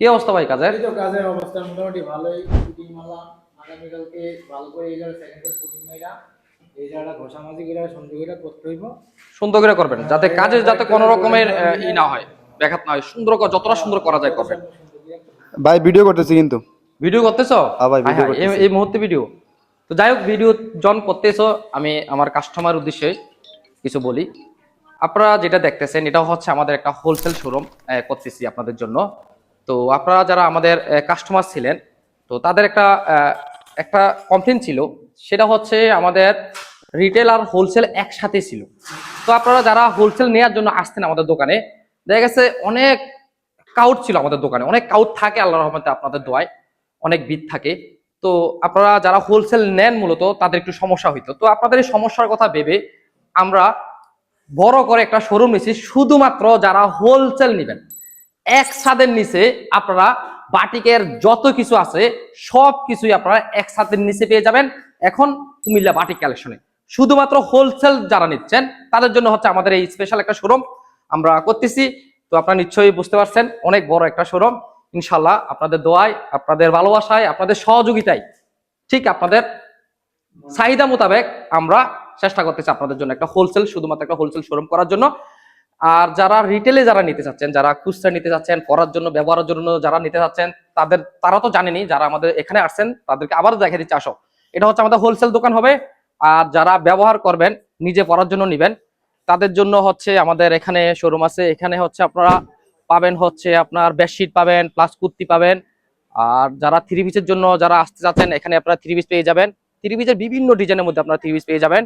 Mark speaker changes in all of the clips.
Speaker 1: কি অবস্থা ভাই কাজের?
Speaker 2: এই তো কাজের অবস্থা মোটামুটি ভালোই। শুটিং মারলাম আগামীকালকে ভালো করে এই সেকেন্ড করে শুটিং মাইরা এই জায়গাটা ঘষামাজি করে সুন্দর করে করতে হইব।
Speaker 1: সুন্দর করে করবেন যাতে কাজের যাতে কোনো রকমের ই না হয় ব্যাঘাত না হয় সুন্দর করে যতটা সুন্দর করা যায় করবেন।
Speaker 3: ভাই ভিডিও করতেছি কিন্তু।
Speaker 1: ভিডিও করতেছো?
Speaker 3: হ্যাঁ ভাই, ভিডিও
Speaker 1: হ্যাঁ,
Speaker 3: করতেছি।
Speaker 1: এই মুহূর্তে ভিডিও তো যাই হোক ভিডিও জন করতেছো আমি আমার কাস্টমার উদ্দেশ্যে কিছু বলি। আপনারা যেটা দেখতেছেন এটা হচ্ছে আমাদের একটা হোলসেল শোরুম করতেছি আপনাদের জন্য। তো আপনারা যারা আমাদের কাস্টমার ছিলেন, তো তাদের একটা একটা কমপ্লেন ছিল। সেটা হচ্ছে আমাদের রিটেল আর হোলসেল একসাথে ছিল। তো আপনারা যারা হোলসেল নেওয়ার জন্য আসতেন আমাদের দোকানে, দেখা গেছে অনেক কাউট ছিল আমাদের দোকানে। অনেক কাউট থাকে আল্লাহ রহমতে আপনাদের দোয়ায়। অনেক বিদ থাকে। তো আপনারা যারা হোলসেল নেন মূলত, তাদের একটু সমস্যা হইতো। তো আপনাদের এই সমস্যার কথা ভেবে আমরা বড় করে একটা শোরুম নিছি শুধুমাত্র যারা হোলসেল নেবেন। এক ছাদের নিচে আপনারা বাটিকের যত কিছু আছে, সব কিছুই আপনারা এক ছাদের নিচে পেয়ে যাবেন। এখন কুমিল্লা বাটিক কালেকশনে। শুধুমাত্র হোলসেল যারা নিচ্ছেন, তাদের জন্য হচ্ছে আমাদের এই স্পেশাল একটা শোরুম আমরা করতেছি। তো আপনারা নিশ্চয়ই বুঝতে পারছেন, অনেক বড় একটা শোরুম ইনশাল্লাহ আপনাদের দোয়ায়, আপনাদের ভালোবাসায়, আপনাদের সহযোগিতায়, ঠিক আপনাদের চাহিদা মোতাবেক আমরা চেষ্টা করতেছি আপনাদের জন্য একটা হোলসেল শুধুমাত্র একটা হোলসেল শোরুম করার জন্য। আর যারা রিটেলে যারা নিতে চাচ্ছেন, যারা খুচরা নিতে চাচ্ছেন, পড়ার জন্য, ব্যবহারের জন্য যারা নিতে চাচ্ছেন, তাদের, তারা তো জানেনি, যারা আমাদের এখানে আসছেন, তাদেরকে আবার দেখা দিচ্ছে, আসো। এটা হচ্ছে আমাদের হোলসেল দোকান হবে, আর যারা ব্যবহার করবেন, নিজে পড়ার জন্য নিবেন, তাদের জন্য হচ্ছে আমাদের এখানে শোরুম আছে। এখানে হচ্ছে আপনারা পাবেন হচ্ছে আপনার বেডশিট পাবেন প্লাস কুর্তি পাবেন। আর যারা থ্রি পিসের জন্য যারা আসতে চাচ্ছেন, এখানে আপনারা থ্রি পিস পেয়ে যাবেন। থ্রি পিসের বিভিন্ন ডিজাইনের মধ্যে আপনারা থ্রি পিস পেয়ে যাবেন।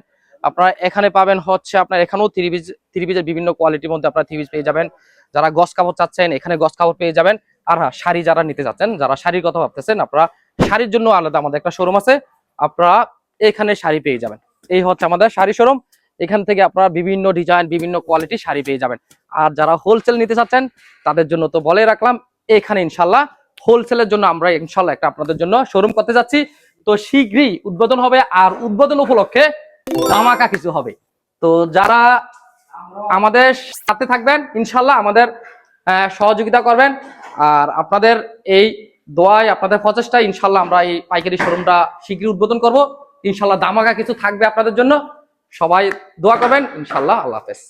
Speaker 1: আপনারা এখানে পাবেন হচ্ছে আপনার এখানেও পিস থ্রি বিভিন্ন কোয়ালিটির মধ্যে আপনারা পিস পেয়ে যাবেন। যারা গস কাপড় চাচ্ছেন, এখানে গস কাপড় পেয়ে যাবেন। আর হ্যাঁ শাড়ি যারা নিতে চাচ্ছেন, যারা শাড়ির কথা ভাবতেছেন, আপনারা শাড়ির জন্য আলাদা আমাদের একটা শোরুম আছে। আপনারা এখানে শাড়ি পেয়ে যাবেন। এই হচ্ছে আমাদের শাড়ি শোরুম এখান থেকে আপনারা বিভিন্ন ডিজাইন বিভিন্ন কোয়ালিটি শাড়ি পেয়ে যাবেন। আর যারা হোলসেল নিতে চাচ্ছেন, তাদের জন্য তো বলে রাখলাম, এখানে ইনশাল্লাহ হোলসেলের জন্য আমরা ইনশাল্লাহ একটা আপনাদের জন্য শোরুম করতে যাচ্ছি। তো শীঘ্রই উদ্বোধন হবে, আর উদ্বোধন উপলক্ষে ধামাকা কিছু হবে। তো যারা আমাদের সাথে থাকবেন, ইনশাল্লাহ আমাদের সহযোগিতা করবেন। আর আপনাদের এই দোয়ায়, আপনাদের প্রচেষ্টায় ইনশাল্লাহ আমরা এই পাইকারি শোরুমটা শীঘ্রই উদ্বোধন করব। ইনশাল্লাহ ধামাকা কিছু থাকবে আপনাদের জন্য। সবাই দোয়া করবেন। ইনশাল্লাহ, আল্লাহ হাফেজ।